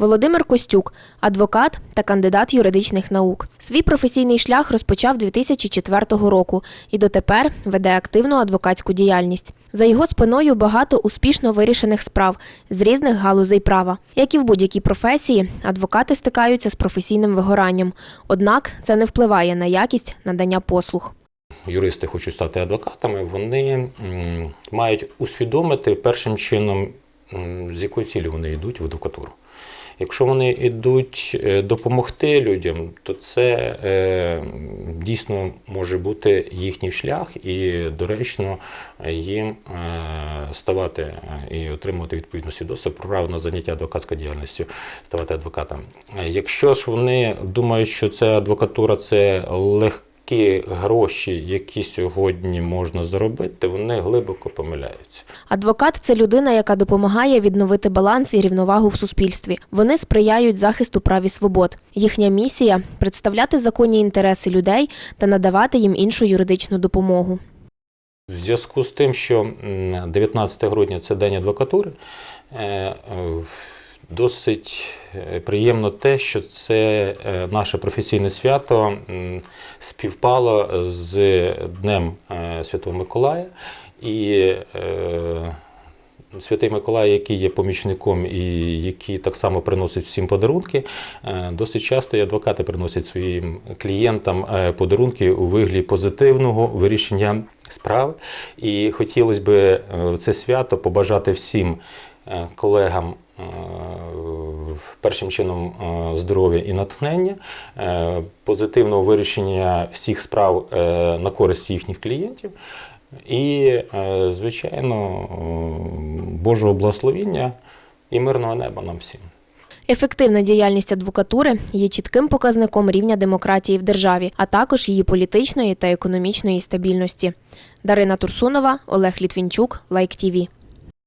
Володимир Костюк, адвокат та кандидат юридичних наук. Свій професійний шлях розпочав 2004 року і дотепер веде активну адвокатську діяльність. За його спиною багато успішно вирішених справ з різних галузей права. Як і в будь-якій професії, адвокати стикаються з професійним вигоранням. Однак це не впливає на якість надання послуг. юристи хочуть стати адвокатами, вони мають усвідомити першим чином, з якою цілі вони йдуть в адвокатуру. Якщо вони йдуть е, допомогти людям, то це е, дійсно може бути їхній шлях, і доречно їм е, ставати е, і отримувати відповідну свідоцтво про право на заняття адвокатською діяльністю, ставати адвокатом. Е, Якщо ж вони думають, що це адвокатура це легко ті гроші, які сьогодні можна заробити, вони глибоко помиляються. Адвокат це людина, яка допомагає відновити баланс і рівновагу в суспільстві. Вони сприяють захисту прав і свобод. Їхня місія представляти законні інтереси людей та надавати їм іншу юридичну допомогу. В зв'язку з тим, що м, 19 грудня це день адвокатури, е, досить е, приємно те, що це е, наше професійне свято співпало з Днем е, Святого Миколая. І е, Святий Миколай, який є помічником і який так само приносить всім подарунки, е, досить часто і адвокати приносять своїм клієнтам е, подарунки у вигляді позитивного вирішення справи. І хотілося б е, це свято побажати всім е, колегам. Е, Першим чином е, здоров'я і натхнення, е, позитивного вирішення всіх справ на користь їхніх клієнтів, і, звичайно, Божого благословіння і мирного неба нам всім. Ефективна діяльність адвокатури є чітким показником рівня демократії в державі, а також її політичної та економічної стабільності. Дарина Турсунова, Олег Літвінчук, Лайк ТІВІ.